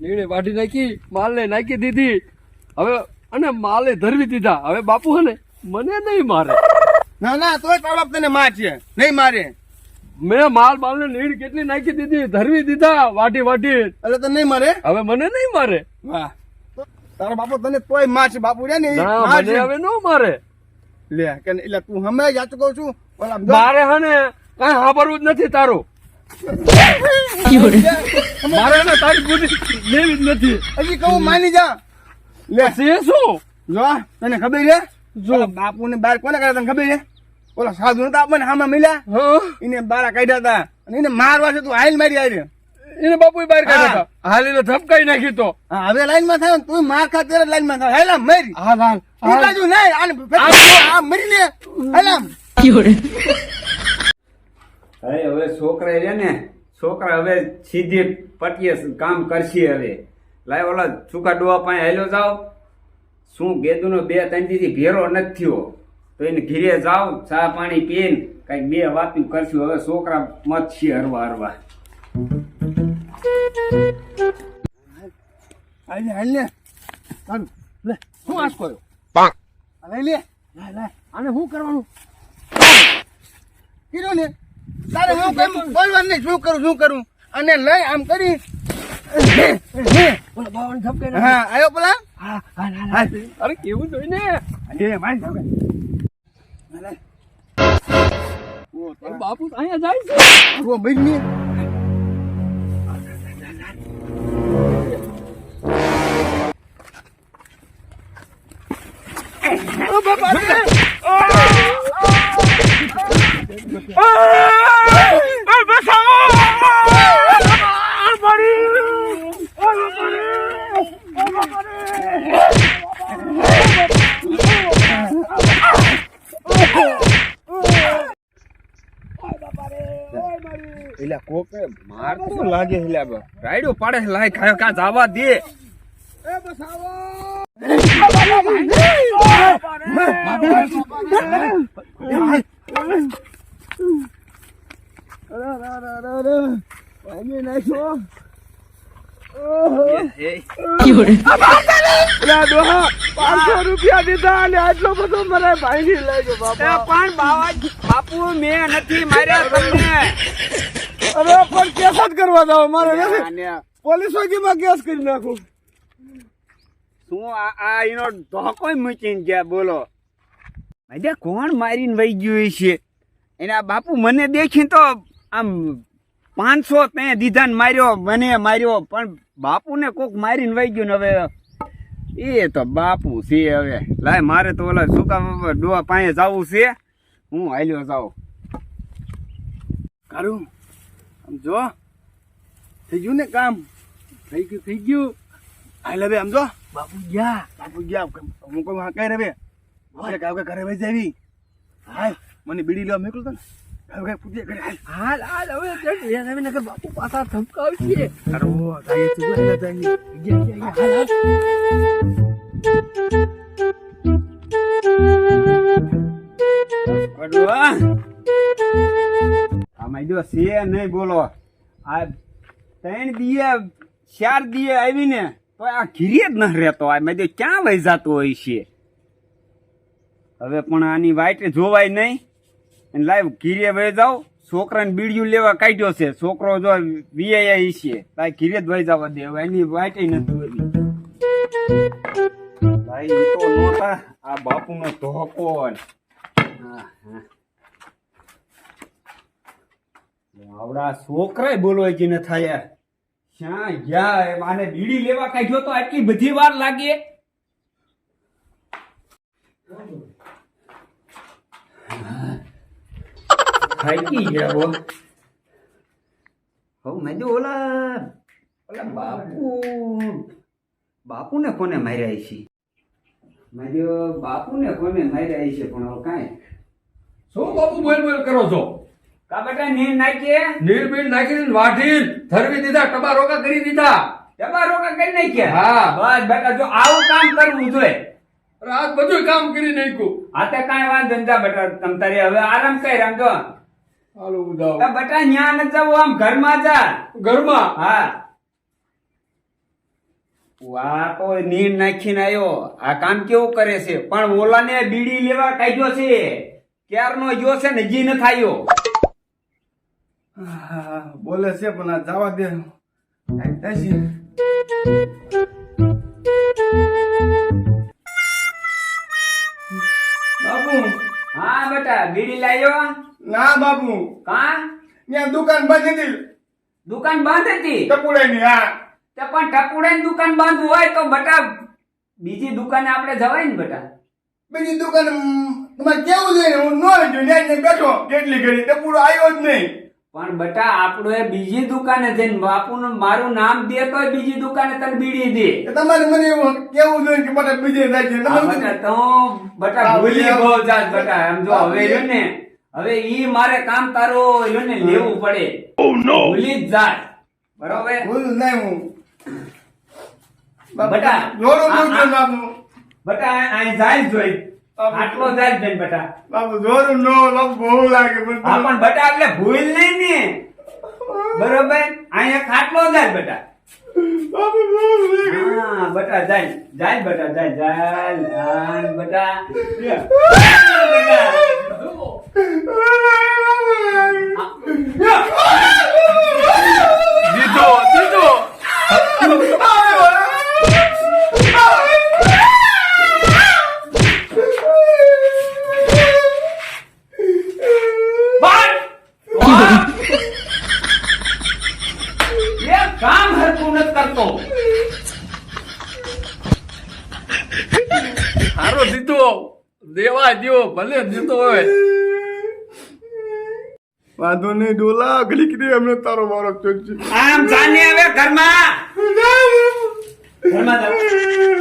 નીણે વાઢી નાખી માલે નાખી દીધી. હવે અને માલે ધરવી દીધા. હવે બાપુ હે ને મને નહીં મારે. ના ના તોય તારો બાપ તને છે. નહીં મારે. મેં માલ બાલ ને નીડ કેટલી નાખી દીધી ધરવી દીધા વાઢી વાઢી. એટલે તને નહીં મારે? હવે મને નહીં મારે. વાહ. તારો બાપુ તને તોય માર છે બાપુ રે ને મને હવે ન મારે. લે કે એટલે તું હમે યાદ કહું છું મારે હે ને કઈ સાંભળવું જ નથી તારું. મારે તારી બુદ્ધિ લેવી જ નથી હજી કહું માની જા લે છે શું જો તને ખબર છે જો બાપુ ને બાર કોને કર્યા તને ખબર છે ઓલા સાધુ નતા આપણને હામાં મિલ્યા હા એને બારા કાઢ્યા હતા અને એને મારવા છે તું હાઈલ મારી આવી એને બાપુ બહાર કાઢ્યા હતા હાલીને ધપકાઈ નાખી તો હવે લાઈનમાં થાય તું માર ખા તેરે લાઈનમાં થાય હેલા મરી હા. હાલ બાજુ નહીં આ મરી લે હેલા છોકરા રે ને છોકરા હવે સીધી પટીએ કામ કરશે હવે. લાય ઓલા સુકા ડોવા પાસે હેલો જાવ શું ગેદુનો બે ત્રણથી ભેરો નથી થયો. તો એને ઘીરે જાઓ ચા પાણી પીને કંઈક બે વાતું કરશું. હવે છોકરા મત છે હરવા હરવા. હાલ લે લે. લે શું આસ કર્યો? લઈ લે આને શું કરવાનું? કીધું ને. તારે હું કેમ બોલવાનું નહીં શું કરું શું કરું? અને લઈ આમ કરી. હા આવ્યો પેલા. અરે કેવું જોઈ ને એ મારી જાવ બાપુ અહીંયા જાય છે? ઓ મરી ને એટલે કોક માર તો લાગે એટલે રાઈડો પાડે લાય ખાયો કા જાવા દે. પાંચસો રૂપિયા દીધા અને આટલો બધો મને ભાઈ ની લાગ્યો બાપા પણ બાવા બાપુ મેં નથી માર્યા તમને. પણ કેસ જ કરવા દો મારે પોલીસ ચોકીમાં કેસ કરી નાખું. શું આ આ એનો ધોકો મૂકીને ગયા બોલો. અરે કોણ મારીને વહી ગયું છે? એના બાપુ મને દેખીને તો આમ પાંચસો તે દીધા ને માર્યો મને માર્યો પણ બાપુને કોક મારીને વહી ગયું ને હવે એ તો બાપુ છે હવે. લાય મારે તો ઓલા સુકા ડોવા પાસે જવું છે. હું હાલ્યો જાઉં. કરું. આમ જો થઈ ગયું ને કામ? થઈ ગયું થઈ ગયું. હાલે બે આમ જો. બાપુ ગયા. બાપુ ગયા હું કોઈ હા કઈ રવે? આપણે કાવ કે ઘરે વહી જાવી હાલ મને બીડી લેવા મોકલું તો ને કે પૂછે ઘરે. હાલ. હાલ હાલ હવે હવે નકર બાપુ પાછા ધમકાવશે અરે હેલા. હાલ, જો છે નહીં બોલો. આ ત્રણ દીએ ચાર દીએ આવીને તો આ ઘીરે જ ન રહેતો. આ મેં કીધું ક્યાં વહી જતો હોય છે? હવે પણ આની વાઇટ જોવાય નહીં. અને લાઈવ ઘીરે વહી જાવ છોકરાને બીડિયું લેવા કાઢ્યો છે. છોકરો જો વીઆઈ છે. તાય ઘીરે જ વહી જવા દે. હવે એની વાઇટ નથી ભાઈ તો નહોતા આ બાપુનો ધોકો હા, હા. આવડા છોકરાય બોલવાય કે ન થાય ક્યાં ગયા એમ આને બીડી લેવા કાઢ્યો તો આટલી બધી વાર લાગે. થાકી ગયા હો. હો મેં જો ઓલા ઓલા બાપુ. બાપુને કોને માર્યા છે? મેં જો બાપુને કોને માર્યા છે પણ હવે કાંઈ? શું બાપુ બોલ બોલ કરો છો? કા બેટા નીર નાખીએ નીરબીન નાખીને વાઢી ધરવી દીધા ટબા રોકા કરી દીધા. ટબા રોકા કરી નાખ્યા? હા. બસ બેટા જો આવું કામ કરવું જોઈએ. રાત બધું કામ કરી નાખ્યું. આ તો કાંઈ વાંધો નથી બેટા તમ તારે હવે આરામ કઈ રામજો જો. હાલો ઉદાવ બેટા ન્યા ન જાવ આમ ઘરમાં જા. ઘરમાં? હા. વાહ તો નીર નાખીને આવ્યો આ કામ કેવું કરે છે? પણ ઓલાને બીડી લેવા કાઢ્યો છે. ક્યારનો ગયો છે ને હજી ન થાયો. બોલે છે પણ આ જવા દે. છે? બાપુ. હા બેટા બીડી લાવ્યો ના બાપુ. કા? ત્યાં દુકાન બંધ હતી. દુકાન બંધ હતી? ટપુડાની હા. તો પણ ટપુડાની દુકાન બંધ હોય તો બટા બીજી દુકાને આપણે જવાય ને બેટા. બીજી દુકાન તમારે કેવું જોઈએ? હું નો રહ્યો ને બેઠો. કેટલી ઘડી ટપુડો આવ્યો જ નહીં. પણ બટા આપણે બીજી દુકાને જઈને બાપુનું મારું નામ દે તો બીજી દુકાને તને બીડી દે. તમારે મને એવું કેવું જોઈએ કે બટા બીજે જાય બટા તો બટા ભૂલી ગયો જાત બટા એમ જો હવે જો ને હવે ઈ મારે કામ તારો જો ને લેવું પડે. ભૂલી જ જાત. બરોબર? ભૂલ નહીં હું. બટા, બટા અહીં જાય જોઈ. આટલો જાય બેન બટા. બાપુ જોરું નો બાપુ બહુ લાગે બધું. હા પણ બટા એટલે ભૂલ નહીં ને. બરોબર? અહીંયા ખાટલો જાય બટા. બાપુ હા બટા જાય જાય બટા જાય જાય જાય બટા. બટા. એ કામ હરખું નથી કરતો સારો દીધો. દેવા દ્યો ભલે દીધો હોય. વાંધો નહીં ડોલા ઘડી કીધી અમને તારો મારો ચોર આમ જાને હવે ઘરમાં. ઘરમાં.